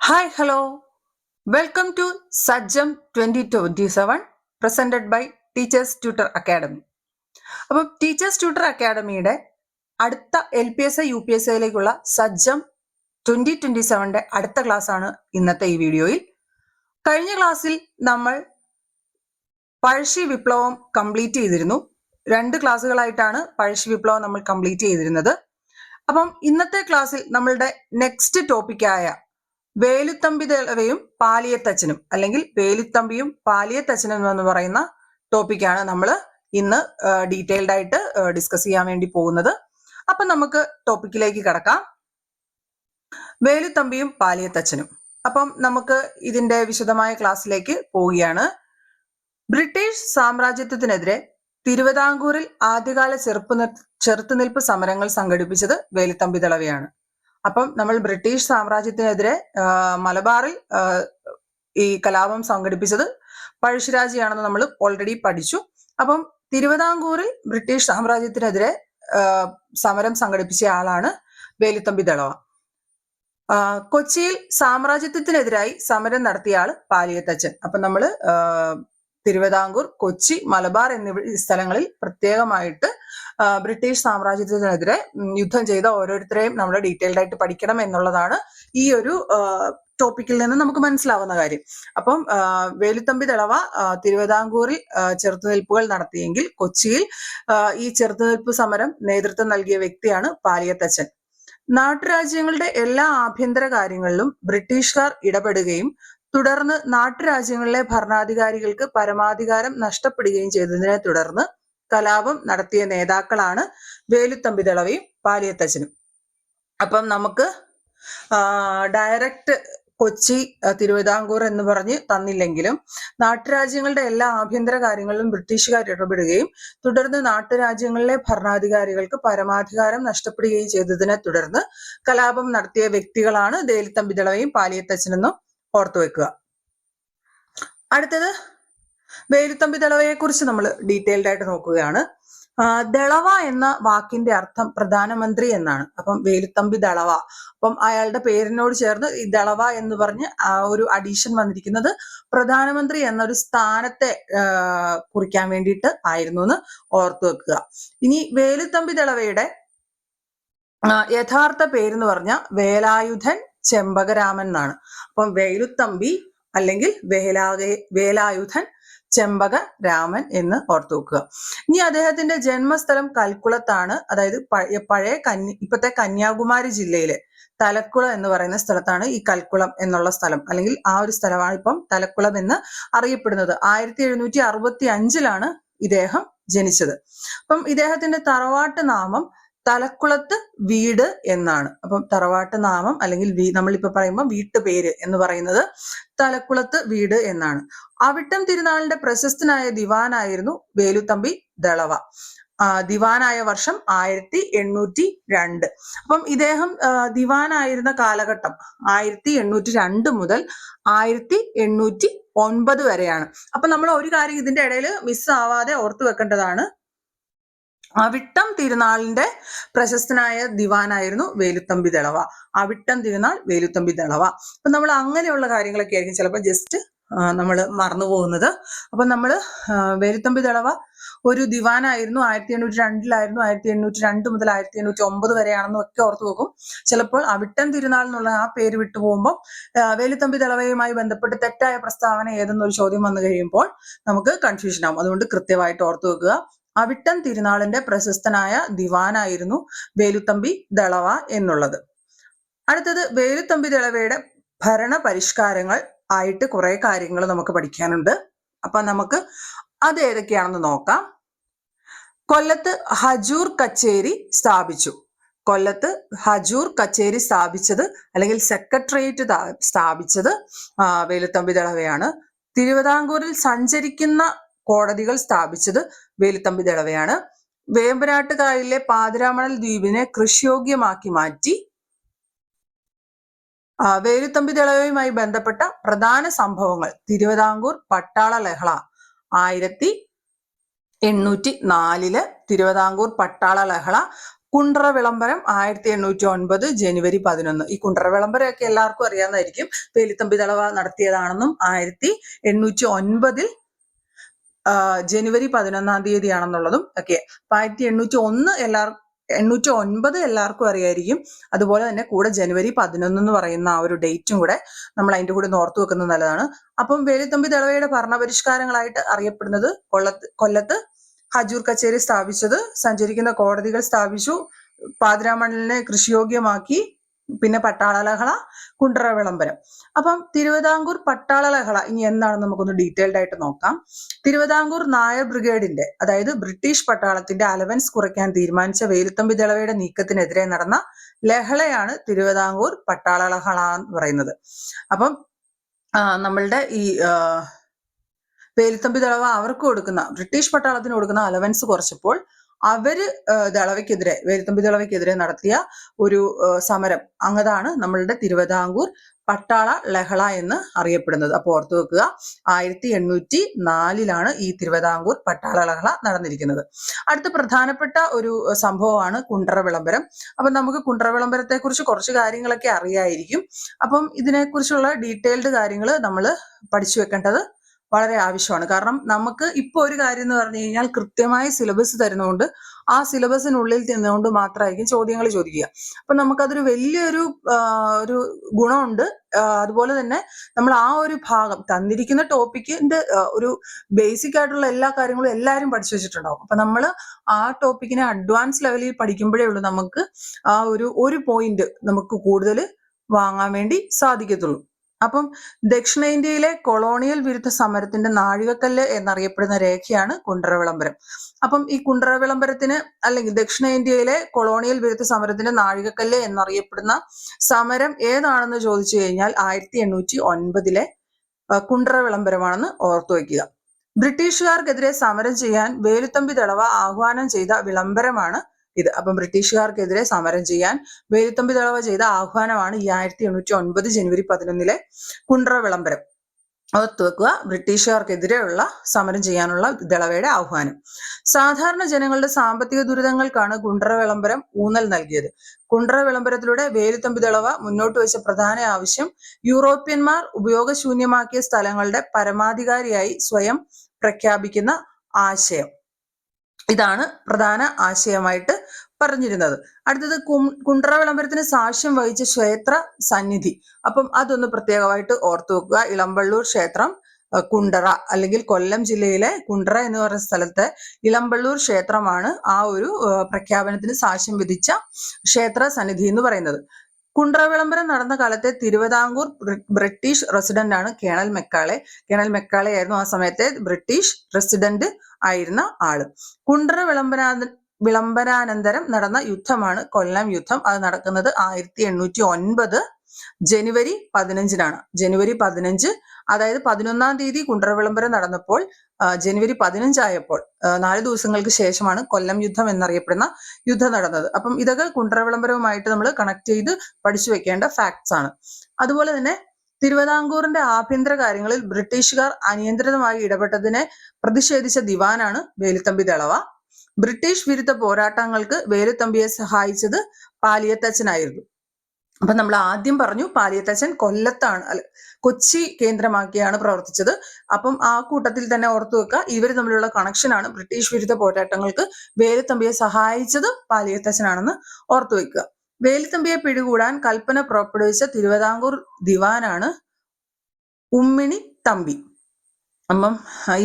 Hi hello welcome to Sajjam twenty twenty seven presented by teachers tutor academy അപ്പം teachers tutor അക്കാഡമിയുടെ അടുത്ത L P S U P S ഐയിലേക്കുള്ള Sajjam twenty twenty സെവന്റെ അടുത്ത class ആണ് ഇന്നത്തെ ഈ വീഡിയോയിൽ. കഴിഞ്ഞ ക്ലാസ്സിൽ നമ്മൾ പഴശ്ശി വിപ്ലവം കംപ്ലീറ്റ് ചെയ്തിരുന്നു. രണ്ട് ക്ലാസ്സുകളായിട്ടാണ് പഴശ്ശി വിപ്ലവം നമ്മൾ കംപ്ലീറ്റ് ചെയ്തിരുന്നത്. അപ്പം ഇന്നത്തെ ക്ലാസ്സിൽ നമ്മളുടെ നെക്സ്റ്റ് ടോപ്പിക്കായ വേലുത്തമ്പി ദളവയും പാലിയത്തച്ഛനും അല്ലെങ്കിൽ വേലുത്തമ്പിയും പാലിയത്തച്ഛനും എന്ന് പറയുന്ന ടോപ്പിക്കാണ് നമ്മൾ ഇന്ന് ഡീറ്റെയിൽഡ് ആയിട്ട് ഡിസ്കസ് ചെയ്യാൻ വേണ്ടി പോകുന്നത്. അപ്പൊ നമുക്ക് ടോപ്പിക്കിലേക്ക് കിടക്കാം. വേലുത്തമ്പിയും പാലിയത്തച്ഛനും. അപ്പം നമുക്ക് ഇതിന്റെ വിശദമായ ക്ലാസ്സിലേക്ക് പോവുകയാണ്. ബ്രിട്ടീഷ് സാമ്രാജ്യത്വത്തിനെതിരെ തിരുവിതാംകൂറിൽ ആദ്യകാല ചെറുപ്പ് ചെറുത്തുനിൽപ്പ് സമരങ്ങൾ സംഘടിപ്പിച്ചത് വേലുത്തമ്പി ദളവയാണ് അപ്പം നമ്മൾ ബ്രിട്ടീഷ് സാമ്രാജ്യത്തിനെതിരെ മലബാറിൽ ഈ കലാപം സംഘടിപ്പിച്ചത് പഴശ്ശിരാജയാണെന്ന് നമ്മൾ ഓൾറെഡി പഠിച്ചു. അപ്പം തിരുവിതാംകൂറിൽ ബ്രിട്ടീഷ് സാമ്രാജ്യത്തിനെതിരെ സമരം സംഘടിപ്പിച്ച ആളാണ് വേലുത്തമ്പി ദളവ. കൊച്ചിയിൽ സാമ്രാജ്യത്വത്തിനെതിരായി സമരം നടത്തിയ ആൾ പാലിയത്തച്ഛൻ. അപ്പൊ നമ്മൾ തിരുവിതാംകൂർ കൊച്ചി മലബാർ എന്നിവ സ്ഥലങ്ങളിൽ പ്രത്യേകമായിട്ട് ബ്രിട്ടീഷ് സാമ്രാജ്യത്തിനെതിരെ യുദ്ധം ചെയ്ത ഓരോരുത്തരെയും നമ്മൾ ഡീറ്റെയിൽഡ് ആയിട്ട് പഠിക്കണം എന്നുള്ളതാണ് ഈ ഒരു ടോപ്പിക്കിൽ നിന്ന് നമുക്ക് മനസ്സിലാവുന്ന കാര്യം. അപ്പം വേലുത്തമ്പി തളവ തിരുവിതാംകൂറിൽ ചെറുത്തുനിൽപ്പുകൾ നടത്തിയെങ്കിൽ കൊച്ചിയിൽ ഈ ചെറുത്തുനിൽപ്പ് സമരം നേതൃത്വം നൽകിയ വ്യക്തിയാണ് പാലിയത്തച്ഛൻ. നാട്ടുരാജ്യങ്ങളുടെ എല്ലാ ആഭ്യന്തര കാര്യങ്ങളിലും ബ്രിട്ടീഷുകാർ ഇടപെടുകയും തുടർന്ന് നാട്ടുരാജ്യങ്ങളിലെ ഭരണാധികാരികൾക്ക് പരമാധികാരം നഷ്ടപ്പെടുകയും ചെയ്തതിനെ തുടർന്ന് കലാപം നടത്തിയ നേതാക്കളാണ് വേലുത്തമ്പി ദളവയും പാലിയത്തച്ഛനും. അപ്പം നമുക്ക് ഡയറക്റ്റ് കൊച്ചി തിരുവിതാംകൂർ എന്ന് പറഞ്ഞ് തന്നില്ലെങ്കിലും നാട്ടുരാജ്യങ്ങളുടെ എല്ലാ ആഭ്യന്തര കാര്യങ്ങളിലും ബ്രിട്ടീഷുകാർ ഇടപെടുകയും തുടർന്ന് നാട്ടുരാജ്യങ്ങളിലെ ഭരണാധികാരികൾക്ക് പരമാധികാരം നഷ്ടപ്പെടുകയും ചെയ്തതിനെ തുടർന്ന് കലാപം നടത്തിയ വ്യക്തികളാണ് ദേലിത്തമ്പിതളവയും പാലിയത്തച്ഛനെന്നും ഓർത്തു വെക്കുക അടുത്തത് വേലുത്തമ്പി ദളവയെ കുറിച്ച് നമ്മൾ ഡീറ്റെയിൽഡ് ആയിട്ട് നോക്കുകയാണ്. ദളവ എന്ന വാക്കിന്റെ അർത്ഥം പ്രധാനമന്ത്രി എന്നാണ്. അപ്പം വേലുത്തമ്പി ദളവ. അപ്പം അയാളുടെ പേരിനോട് ചേർന്ന് ഈ ദളവ എന്ന് പറഞ്ഞ് ഒരു അഡീഷൻ വന്നിരിക്കുന്നത് പ്രധാനമന്ത്രി എന്നൊരു സ്ഥാനത്തെ കുറിക്കാൻ വേണ്ടിയിട്ട് ആയിരുന്നു എന്ന് ഓർത്തു വെക്കുക. ഇനി വേലുത്തമ്പി ദളവയുടെ യഥാർത്ഥ പേരെന്ന് പറഞ്ഞ വേലായുധൻ ചെമ്പകരാമൻ എന്നാണ്. അപ്പം വേലുത്തമ്പി അല്ലെങ്കിൽ വേലാകെ വേലായുധൻ ചെമ്പക രാമൻ എന്ന് ഓർത്തു വെക്കുക. ഇനി അദ്ദേഹത്തിന്റെ ജന്മസ്ഥലം കൽക്കുളത്താണ്. അതായത് പഴയ കന്യ ഇപ്പത്തെ കന്യാകുമാരി ജില്ലയിലെ തലക്കുളം എന്ന് പറയുന്ന സ്ഥലത്താണ് ഈ കൽക്കുളം എന്നുള്ള സ്ഥലം. അല്ലെങ്കിൽ ആ ഒരു സ്ഥലമാണ് ഇപ്പം തലക്കുളം എന്ന് അറിയപ്പെടുന്നത്. ആയിരത്തി എഴുന്നൂറ്റി അറുപത്തി അഞ്ചിലാണ് ഇദ്ദേഹം ജനിച്ചത്. അപ്പം ഇദ്ദേഹത്തിന്റെ തറവാട്ട് നാമം തലക്കുളത്ത് വീട് എന്നാണ്. അപ്പം തറവാട്ട് നാമം അല്ലെങ്കിൽ നമ്മളിപ്പോ പറയുമ്പോൾ വീട്ടുപേര് എന്ന് പറയുന്നത് തലക്കുളത്ത് വീട് എന്നാണ്. അവിട്ടം തിരുനാളിന്റെ പ്രശസ്തനായ ദിവാനായിരുന്നു വേലുത്തമ്പി ദളവ. ദിവാനായ വർഷം ആയിരത്തി എണ്ണൂറ്റി രണ്ട് അപ്പം ഇദ്ദേഹം ദിവാനായിരുന്ന കാലഘട്ടം ആയിരത്തി എണ്ണൂറ്റി രണ്ട് മുതൽ ആയിരത്തി എണ്ണൂറ്റി ഒൻപത് വരെയാണ്. അപ്പൊ നമ്മൾ ഒരു കാര്യം ഇതിന്റെ ഇടയിൽ മിസ് ആവാതെ ഓർത്തു വെക്കേണ്ടതാണ്. അവിട്ടം തിരുനാളിന്റെ പ്രശസ്തനായ ദിവാനായിരുന്നു വേലുത്തമ്പി ദളവ. അവിട്ടം തിരുനാൾ വേലുത്തമ്പി ദളവ. അപ്പൊ നമ്മൾ അങ്ങനെയുള്ള കാര്യങ്ങളൊക്കെ ആയിരിക്കും ചിലപ്പോൾ ജസ്റ്റ് നമ്മൾ മറന്നു പോകുന്നത്. അപ്പൊ നമ്മൾ വേലുത്തമ്പി ദളവ ഒരു ദിവാനായിരുന്നു. ആയിരത്തി എണ്ണൂറ്റി രണ്ടിലായിരുന്നു ആയിരത്തി എണ്ണൂറ്റി രണ്ട് മുതൽ ആയിരത്തി എണ്ണൂറ്റി ഒമ്പത് വരെയാണെന്നും ഒക്കെ ഓർത്തു നോക്കും. ചിലപ്പോൾ അവിട്ടം തിരുനാൾ എന്നുള്ള ആ പേര് വിട്ടു പോകുമ്പോൾ വേലുത്തമ്പി ദളവയുമായി ബന്ധപ്പെട്ട് തെറ്റായ പ്രസ്താവന ഏതെന്നൊരു ചോദ്യം വന്നു കഴിയുമ്പോൾ നമുക്ക് കൺഫ്യൂഷൻ ആവും. അതുകൊണ്ട് കൃത്യമായിട്ട് ഓർത്തു വെക്കുക. അവിട്ടം തിരുനാളിന്റെ പ്രശസ്തനായ ദിവാനായിരുന്നു വേലുത്തമ്പി ദളവ എന്നുള്ളത്. അടുത്തത് വേലുത്തമ്പി ദളവയുടെ ഭരണ പരിഷ്കാരങ്ങൾ ആയിട്ട് കുറെ കാര്യങ്ങൾ നമുക്ക് പഠിക്കാനുണ്ട്. അപ്പൊ നമുക്ക് അത് ഏതൊക്കെയാണെന്ന് നോക്കാം. കൊല്ലത്ത് ഹജൂർ കച്ചേരി സ്ഥാപിച്ചു. കൊല്ലത്ത് ഹജൂർ കച്ചേരി സ്ഥാപിച്ചത് അല്ലെങ്കിൽ സെക്രട്ടേറിയറ്റ് സ്ഥാപിച്ചത് വേലുത്തമ്പി ദളവയാണ്. തിരുവിതാംകൂറിൽ സഞ്ചരിക്കുന്ന കോടതികൾ സ്ഥാപിച്ചത് വേലുത്തമ്പി ദളവയാണ് വേമ്പനാട്ടുകായലിലെ പാതിരാമണൽ ദ്വീപിനെ കൃഷിയോഗ്യമാക്കി മാറ്റി വേലുത്തമ്പി ദളവയുമായി ബന്ധപ്പെട്ട പ്രധാന സംഭവങ്ങൾ. തിരുവിതാംകൂർ പട്ടാള ലഹള ആയിരത്തി എണ്ണൂറ്റി നാലിൽ തിരുവിതാംകൂർ പട്ടാള ലഹള കുണ്ട്ര വിളംബരം ആയിരത്തി എണ്ണൂറ്റി ഒൻപത് ജനുവരി പതിനൊന്ന്. ഈ കുണ്ട്ര വിളംബരമൊക്കെ എല്ലാവർക്കും അറിയാവുന്നതായിരിക്കും. വേലുത്തമ്പി ദളവ നടത്തിയതാണെന്നും ആയിരത്തി എണ്ണൂറ്റി ഒൻപതിൽ ജനുവരി പതിനൊന്നാം തീയതിയാണെന്നുള്ളതും ഒക്കെ. ആയിരത്തി എണ്ണൂറ്റി ഒന്ന് എല്ലാവർ എണ്ണൂറ്റി ഒൻപത് എല്ലാവർക്കും അറിയായിരിക്കും. അതുപോലെ തന്നെ കൂടെ ജനുവരി പതിനൊന്ന് എന്ന് പറയുന്ന ആ ഒരു ഡേറ്റും കൂടെ നമ്മൾ അതിന്റെ കൂടെ ഓർത്തു വെക്കുന്നത് നല്ലതാണ്. അപ്പം വേലുത്തമ്പി ദളവയുടെ ഭരണപരിഷ്കാരങ്ങളായിട്ട് അറിയപ്പെടുന്നത് കൊല്ലത്ത് കൊല്ലത്ത് ഹജൂർ കച്ചേരി സ്ഥാപിച്ചത് സഞ്ചരിക്കുന്ന കോടതികൾ സ്ഥാപിച്ചു പാതിരാമണലിനെ കൃഷിയോഗ്യമാക്കി പിന്നെ പട്ടാള ലഹള കുണ്ടറ വിളംബരം അപ്പം തിരുവിതാംകൂർ പട്ടാള ലഹള ഇനി എന്താണെന്ന് നമുക്കൊന്ന് ഡീറ്റെയിൽഡ് ആയിട്ട് നോക്കാം. തിരുവിതാംകൂർ നായർ ബ്രിഗേഡിന്റെ അതായത് ബ്രിട്ടീഷ് പട്ടാളത്തിന്റെ അലവൻസ് കുറയ്ക്കാൻ തീരുമാനിച്ച വേലുത്തമ്പി ദളവയുടെ നീക്കത്തിനെതിരെ നടന്ന ലഹളയാണ് തിരുവിതാംകൂർ പട്ടാള ലഹള എന്ന് പറയുന്നത്. അപ്പം നമ്മളുടെ ഈ വേലുത്തമ്പി ദളവ അവർക്ക് കൊടുക്കുന്ന ബ്രിട്ടീഷ് പട്ടാളത്തിന് കൊടുക്കുന്ന അലവൻസ് കുറച്ചപ്പോൾ അവർ ദളവയ്ക്കെതിരെ വേലുത്തമ്പി ദളവയ്ക്കെതിരെ നടത്തിയ ഒരു സമരം. അങ്ങതാണ് നമ്മളുടെ തിരുവിതാംകൂർ പട്ടാള ലഹള എന്ന് അറിയപ്പെടുന്നത്. അപ്പോൾ ഓർത്തു വെക്കുക ആയിരത്തി എണ്ണൂറ്റി നാലിലാണ് ഈ തിരുവിതാംകൂർ പട്ടാള ലഹള നടന്നിരിക്കുന്നത്. അടുത്ത പ്രധാനപ്പെട്ട ഒരു സംഭവമാണ് കുണ്ടറ വിളംബരം. അപ്പം നമുക്ക് കുണ്ടറ വിളംബരത്തെ കുറിച്ച് കുറച്ച് കാര്യങ്ങളൊക്കെ അറിയായിരിക്കും. അപ്പം ഇതിനെക്കുറിച്ചുള്ള ഡീറ്റെയിൽഡ് കാര്യങ്ങൾ നമ്മൾ പഠിച്ചു വെക്കേണ്ടത് വളരെ ആവശ്യമാണ്. കാരണം നമുക്ക് ഇപ്പോൾ ഒരു കാര്യം എന്ന് പറഞ്ഞു കഴിഞ്ഞാൽ കൃത്യമായ സിലബസ് തരുന്നതുകൊണ്ട് ആ സിലബസിനുള്ളിൽ നിന്നുകൊണ്ട് മാത്രമായിരിക്കും ചോദ്യങ്ങൾ ചോദിക്കുക. അപ്പൊ നമുക്കതൊരു വലിയൊരു ഒരു ഗുണമുണ്ട്. അതുപോലെ തന്നെ നമ്മൾ ആ ഒരു ഭാഗം തന്നിരിക്കുന്ന ടോപ്പിക്കിന്റെ ഒരു ബേസിക് ആയിട്ടുള്ള എല്ലാ കാര്യങ്ങളും എല്ലാവരും പഠിച്ചു വെച്ചിട്ടുണ്ടാവും. അപ്പൊ നമ്മൾ ആ ടോപ്പിക്കിനെ അഡ്വാൻസ് ലെവലിൽ പഠിക്കുമ്പോഴേ ഉള്ളൂ നമുക്ക് ആ ഒരു ഒരു പോയിന്റ് നമുക്ക് കൂടുതൽ വാങ്ങാൻ വേണ്ടി സാധിക്കത്തുള്ളൂ. അപ്പം ദക്ഷിണേന്ത്യയിലെ കൊളോണിയൽ വിരുദ്ധ സമരത്തിന്റെ നാഴികക്കല്ല് എന്നറിയപ്പെടുന്ന രേഖയാണ് കുണ്ടറ വിളംബരം അപ്പം ഈ കുണ്ടറ വിളംബരത്തിന് അല്ലെങ്കിൽ ദക്ഷിണേന്ത്യയിലെ കൊളോണിയൽ വിരുദ്ധ സമരത്തിന്റെ നാഴികക്കല്ല് എന്നറിയപ്പെടുന്ന സമരം ഏതാണെന്ന് ചോദിച്ചു കഴിഞ്ഞാൽ ആയിരത്തി എണ്ണൂറ്റി ഒൻപതിലെ കുണ്ടറ വിളംബരമാണെന്ന് ഓർത്തു വയ്ക്കുക. ബ്രിട്ടീഷുകാർക്കെതിരെ സമരം ചെയ്യാൻ വേലുത്തമ്പി ദളവ ആഹ്വാനം ചെയ്ത വിളംബരമാണ് ഇത്. അപ്പം ബ്രിട്ടീഷുകാർക്കെതിരെ സമരം ചെയ്യാൻ വേലുത്തമ്പി തളവ ചെയ്ത ആഹ്വാനമാണ് ഈ ആയിരത്തി എണ്ണൂറ്റി ഒൻപത് ജനുവരി പതിനൊന്നിലെ കുണ്ട്ര വിളംബരം. ഓർത്തു വെക്കുക. ബ്രിട്ടീഷുകാർക്കെതിരെയുള്ള സമരം ചെയ്യാനുള്ള ദളവയുടെ ആഹ്വാനം. സാധാരണ ജനങ്ങളുടെ സാമ്പത്തിക ദുരിതങ്ങൾക്കാണ് കുണ്ട്ര വിളംബരം ഊന്നൽ നൽകിയത്. കുണ്ട്ര വിളംബരത്തിലൂടെ വേലുത്തമ്പി ദളവ മുന്നോട്ട് വെച്ച പ്രധാന ആവശ്യം യൂറോപ്യന്മാർ ഉപയോഗശൂന്യമാക്കിയ സ്ഥലങ്ങളുടെ പരമാധികാരിയായി സ്വയം പ്രഖ്യാപിക്കുന്ന ആശയം. ഇതാണ് പ്രധാന ആശയമായിട്ട് പറഞ്ഞിരുന്നത്. അടുത്തത് കുണ്ട്ര വിളംബരത്തിന് സാക്ഷ്യം വഹിച്ച ക്ഷേത്ര സന്നിധി. അപ്പം അതൊന്ന് പ്രത്യേകമായിട്ട് ഓർത്തു വെക്കുക. ഇളമ്പള്ളൂർ ക്ഷേത്രം കുണ്ടറ അല്ലെങ്കിൽ കൊല്ലം ജില്ലയിലെ കുണ്ടറ എന്ന് പറയുന്ന സ്ഥലത്തെ ഇളമ്പള്ളൂർ ക്ഷേത്രമാണ് ആ ഒരു പ്രഖ്യാപനത്തിന് സാക്ഷ്യം വിധിച്ച ക്ഷേത്ര സന്നിധി എന്ന് പറയുന്നത്. കുണ്ട്ര വിളംബരം നടന്ന കാലത്തെ തിരുവിതാംകൂർ ബ്രിട്ടീഷ് റെസിഡന്റ് ആണ് കേണൽ മെക്കാളെ. കേണൽ മെക്കാളെ ആയിരുന്നു ആ സമയത്തെ ബ്രിട്ടീഷ് റെസിഡന്റ് ആയിരുന്ന ആൾ. കുണ്ടറ വിളംബരാ വിളംബരാനന്തരം നടന്ന യുദ്ധമാണ് കൊല്ലം യുദ്ധം. അത് നടക്കുന്നത് ആയിരത്തി എണ്ണൂറ്റി ഒൻപത് ജനുവരി പതിനഞ്ചിനാണ്. ജനുവരി പതിനഞ്ച് അതായത് പതിനൊന്നാം തീയതി കുണ്ടറ വിളംബരം നടന്നപ്പോൾ ജനുവരി പതിനഞ്ചായപ്പോൾ നാല് ദിവസങ്ങൾക്ക് ശേഷമാണ് കൊല്ലം യുദ്ധം എന്നറിയപ്പെടുന്ന യുദ്ധം നടന്നത്. അപ്പം ഇതൊക്കെ കുണ്ടറ വിളംബരവുമായിട്ട് നമ്മൾ കണക്ട് ചെയ്ത് പഠിച്ചു വെക്കേണ്ട ഫാക്ട്സ് ആണ്. അതുപോലെ തന്നെ തിരുവിതാംകൂറിന്റെ ആഭ്യന്തര കാര്യങ്ങളിൽ ബ്രിട്ടീഷുകാർ അനിയന്ത്രിതമായി ഇടപെട്ടതിനെ പ്രതിഷേധിച്ച ദിവാനാണ് വേലുത്തമ്പി ദളവ. ബ്രിട്ടീഷ് വിരുദ്ധ പോരാട്ടങ്ങൾക്ക് വേലുത്തമ്പിയെ സഹായിച്ചത് പാലിയത്തച്ഛനായിരുന്നു. അപ്പൊ നമ്മൾ ആദ്യം പറഞ്ഞു പാലിയത്തച്ഛൻ കൊല്ലത്താണ് അല്ല കൊച്ചി കേന്ദ്രമാക്കിയാണ് പ്രവർത്തിച്ചത്. അപ്പം ആ കൂട്ടത്തിൽ തന്നെ ഓർത്തു വെക്കുക ഇവർ തമ്മിലുള്ള കണക്ഷനാണ് ബ്രിട്ടീഷ് വിരുദ്ധ പോരാട്ടങ്ങൾക്ക് വേലുത്തമ്പിയെ സഹായിച്ചത് പാലിയത്തച്ഛനാണെന്ന് ഓർത്തു വെക്കുക. വേലുത്തമ്പിയെ പിടികൂടാൻ കൽപ്പന പുറപ്പെടുവിച്ച തിരുവിതാംകൂർ ദിവാനാണ് ഉമ്മിണി തമ്പി. അപ്പം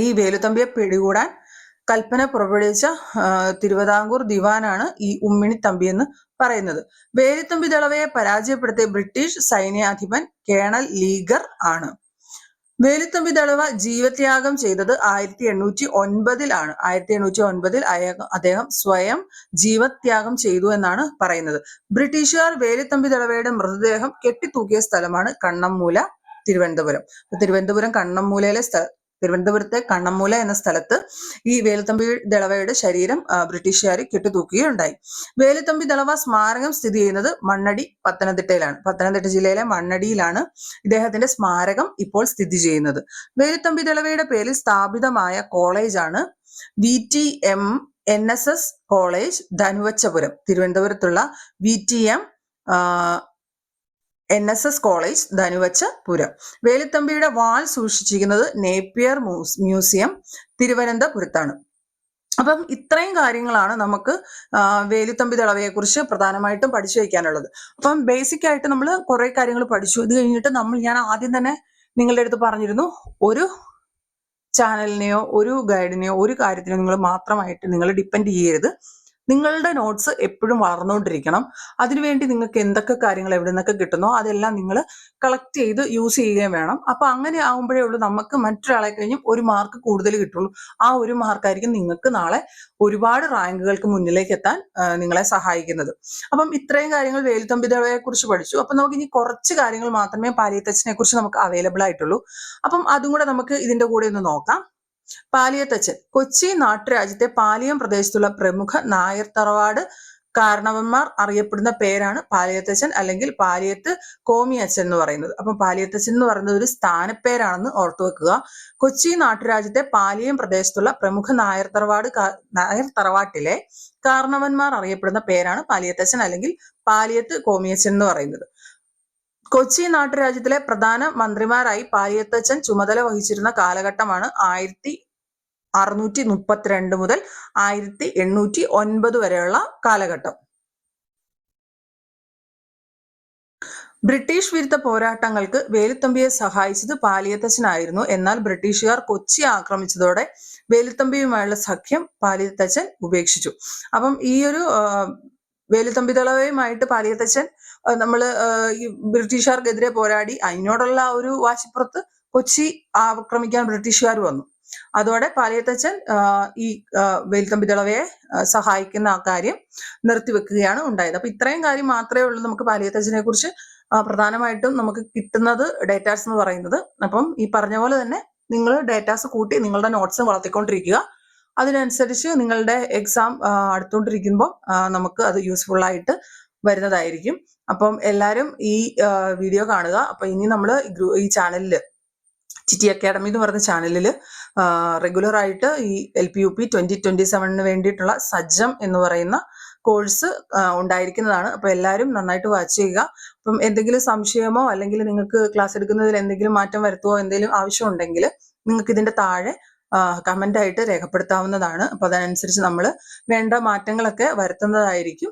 ഈ വേലുത്തമ്പിയെ പിടികൂടാൻ കൽപ്പന പുറപ്പെടുവിച്ച തിരുവിതാംകൂർ ദിവാനാണ് ഈ ഉമ്മിണി തമ്പി എന്ന് പറയുന്നത്. വേലിത്തമ്പി ദളവയെ പരാജയപ്പെടുത്തിയ ബ്രിട്ടീഷ് സൈന്യാധിപൻ കേണൽ ലീഗർ ആണ്. വേലുത്തമ്പി ദളവ ജീവത്യാഗം ചെയ്തത് ആയിരത്തി എണ്ണൂറ്റി ഒൻപതിലാണ് ആയിരത്തി എണ്ണൂറ്റി ഒൻപതിൽ അദ്ദേഹം സ്വയം ജീവത്യാഗം ചെയ്തു എന്നാണ് പറയുന്നത്. ബ്രിട്ടീഷുകാർ വേലുത്തമ്പി ദളവയുടെ മൃതദേഹം കെട്ടിത്തൂക്കിയ സ്ഥലമാണ് കണ്ണമ്മൂല തിരുവനന്തപുരം. തിരുവനന്തപുരം കണ്ണമ്മൂലയിലെ തിരുവനന്തപുരത്തെ കണ്ണമ്മൂല എന്ന സ്ഥലത്ത് ഈ വേലുത്തമ്പി ദളവയുടെ ശരീരം ബ്രിട്ടീഷുകാർ കെട്ടിത്തൂക്കുകയുണ്ടായി. വേലുത്തമ്പി ദളവ സ്മാരകം സ്ഥിതി ചെയ്യുന്നത് മണ്ണടി പത്തനംതിട്ടയിലാണ്. പത്തനംതിട്ട ജില്ലയിലെ മണ്ണടിയിലാണ് ഇദ്ദേഹത്തിന്റെ സ്മാരകം ഇപ്പോൾ സ്ഥിതി ചെയ്യുന്നത്. വേലുത്തമ്പി ദളവയുടെ പേരിൽ സ്ഥാപിതമായ കോളേജാണ് V T M N S S college Dhanuvachapuram. തിരുവനന്തപുരത്തുള്ള V T M N S S college Dhanuvachapuram വേലുത്തമ്പിയുടെ വാൾ സൂക്ഷിച്ചിരിക്കുന്നത് നേപ്പിയർ മ്യൂസ്- മ്യൂസിയം തിരുവനന്തപുരത്താണ്. അപ്പം ഇത്രയും കാര്യങ്ങളാണ് നമുക്ക് വേലുത്തമ്പി കുറിച്ച് പ്രധാനമായിട്ടും പഠിച്ചു വയ്ക്കാനുള്ളത്. അപ്പം ബേസിക് ആയിട്ട് നമ്മൾ കുറെ കാര്യങ്ങൾ പഠിച്ചു. ഇത് കഴിഞ്ഞിട്ട് നമ്മൾ ഞാൻ ആദ്യം തന്നെ നിങ്ങളുടെ അടുത്ത് പറഞ്ഞിരുന്നു ഒരു ചാനലിനെയോ ഒരു ഗൈഡിനെയോ ഒരു കാര്യത്തിനോ നിങ്ങൾ മാത്രമായിട്ട് നിങ്ങൾ ഡിപ്പെൻഡ് ചെയ്യരുത്. നിങ്ങളുടെ നോട്ട്സ് എപ്പോഴും വളർന്നുകൊണ്ടിരിക്കണം. അതിനുവേണ്ടി നിങ്ങൾക്ക് എന്തൊക്കെ കാര്യങ്ങൾ എവിടെ നിന്നൊക്കെ കിട്ടുന്നോ അതെല്ലാം നിങ്ങൾ കളക്ട് ചെയ്ത് യൂസ് ചെയ്യുകയും വേണം. അപ്പൊ അങ്ങനെ ആകുമ്പോഴേ ഉള്ളൂ നമുക്ക് മറ്റൊരാളെ കഴിഞ്ഞും ഒരു മാർക്ക് കൂടുതൽ കിട്ടുള്ളൂ. ആ ഒരു മാർക്കായിരിക്കും നിങ്ങൾക്ക് നാളെ ഒരുപാട് റാങ്കുകൾക്ക് മുന്നിലേക്ക് എത്താൻ നിങ്ങളെ സഹായിക്കുന്നത്. അപ്പം ഇത്രയും കാര്യങ്ങൾ വേലുത്തമ്പിതളയെ കുറിച്ച് പഠിച്ചു. അപ്പൊ നമുക്ക് ഇനി കുറച്ച് കാര്യങ്ങൾ മാത്രമേ പാലിയത്തച്ഛനെ കുറിച്ച് നമുക്ക് അവൈലബിൾ ആയിട്ടുള്ളൂ. അപ്പം അതും കൂടെ നമുക്ക് ഇതിന്റെ കൂടെ ഒന്ന് നോക്കാം. പാലിയത്തച്ഛൻ. കൊച്ചി നാട്ടുരാജ്യത്തെ പാലിയം പ്രദേശത്തുള്ള പ്രമുഖ നായർ തറവാട് കാരണവന്മാർ അറിയപ്പെടുന്ന പേരാണ് പാലിയത്തച്ഛൻ അല്ലെങ്കിൽ പാലിയത്ത് കോമിയച്ഛൻ എന്ന് പറയുന്നത്. അപ്പം പാലിയത്തച്ഛൻ എന്ന് പറയുന്നത് ഒരു സ്ഥാനപ്പേരാണെന്ന് ഓർത്തു വെക്കുക. കൊച്ചി നാട്ടുരാജ്യത്തെ പാലിയം പ്രദേശത്തുള്ള പ്രമുഖ നായർ തറവാട് നായർ തറവാട്ടിലെ കാരണവന്മാർ അറിയപ്പെടുന്ന പേരാണ് പാലിയത്തച്ഛൻ അല്ലെങ്കിൽ പാലിയത്ത് കോമിയച്ഛൻ എന്ന് പറയുന്നത്. കൊച്ചി നാട്ടുരാജ്യത്തിലെ പ്രധാന മന്ത്രിമാരായി പാലിയത്തച്ഛൻ ചുമതല വഹിച്ചിരുന്ന കാലഘട്ടമാണ് ആയിരത്തി അറുന്നൂറ്റി മുപ്പത്തിരണ്ട് മുതൽ ആയിരത്തി എണ്ണൂറ്റി ഒൻപത് വരെയുള്ള കാലഘട്ടം. ബ്രിട്ടീഷ് വിരുദ്ധ പോരാട്ടങ്ങൾക്ക് വേലുത്തമ്പിയെ സഹായിച്ചത് പാലിയത്തച്ഛനായിരുന്നു. എന്നാൽ ബ്രിട്ടീഷുകാർ കൊച്ചി ആക്രമിച്ചതോടെ വേലുത്തമ്പിയുമായുള്ള സഖ്യം പാലിയത്തച്ഛൻ ഉപേക്ഷിച്ചു. അപ്പം ഈ ഒരു വേലുത്തമ്പിതളവയുമായിട്ട് പാലിയത്തച്ഛൻ നമ്മൾ ഈ ബ്രിട്ടീഷുകാർക്കെതിരെ പോരാടി അതിനോടുള്ള ഒരു വാശിപ്പുറത്ത് കൊച്ചി ആക്രമിക്കാൻ ബ്രിട്ടീഷുകാർ വന്നു. അതോടെ പാലിയത്തച്ഛൻ ഈ ആ, വേലുത്തമ്പി ദളവയെ സഹായിക്കുന്ന ആ കാര്യം നിർത്തിവെക്കുകയാണ് ഉണ്ടായത്. അപ്പൊ ഇത്രയും കാര്യം മാത്രമേ ഉള്ളൂ നമുക്ക് പാലിയത്തച്ഛനെ കുറിച്ച് പ്രധാനമായിട്ടും നമുക്ക് കിട്ടുന്നത് ഡേറ്റാസ് എന്ന് പറയുന്നത്. അപ്പം ഈ പറഞ്ഞ പോലെ തന്നെ നിങ്ങൾ ഡേറ്റാസ് കൂട്ടി നിങ്ങളുടെ നോട്ട്സ് വളർത്തിക്കൊണ്ടിരിക്കുക. അതിനനുസരിച്ച് നിങ്ങളുടെ എക്സാം അടുത്തുകൊണ്ടിരിക്കുമ്പോൾ നമുക്ക് അത് യൂസ്ഫുൾ ആയിട്ട് വരുന്നതായിരിക്കും. അപ്പം എല്ലാവരും ഈ വീഡിയോ കാണുക. അപ്പം ഇനി നമ്മൾ ഈ ചാനലിൽ ചിറ്റി അക്കാഡമി എന്ന് പറയുന്ന ചാനലിൽ റെഗുലർ ആയിട്ട് ഈ L P U P twenty twenty സെവനിന് വേണ്ടിയിട്ടുള്ള സജ്ജം എന്ന് പറയുന്ന കോഴ്സ് ഉണ്ടായിരിക്കുന്നതാണ്. അപ്പോൾ എല്ലാവരും നന്നായിട്ട് വാച്ച് ചെയ്യുക. അപ്പം എന്തെങ്കിലും സംശയമോ അല്ലെങ്കിൽ നിങ്ങൾക്ക് ക്ലാസ് എടുക്കുന്നതിൽ എന്തെങ്കിലും മാറ്റം വരുത്തുമോ എന്തെങ്കിലും ആവശ്യമുണ്ടെങ്കിൽ നിങ്ങൾക്ക് ഇതിന്റെ താഴെ കമന്റായിട്ട് രേഖപ്പെടുത്താവുന്നതാണ്. അപ്പോൾ അതനുസരിച്ച് നമ്മൾ വേണ്ട മാറ്റങ്ങളൊക്കെ വരുത്തുന്നതായിരിക്കും.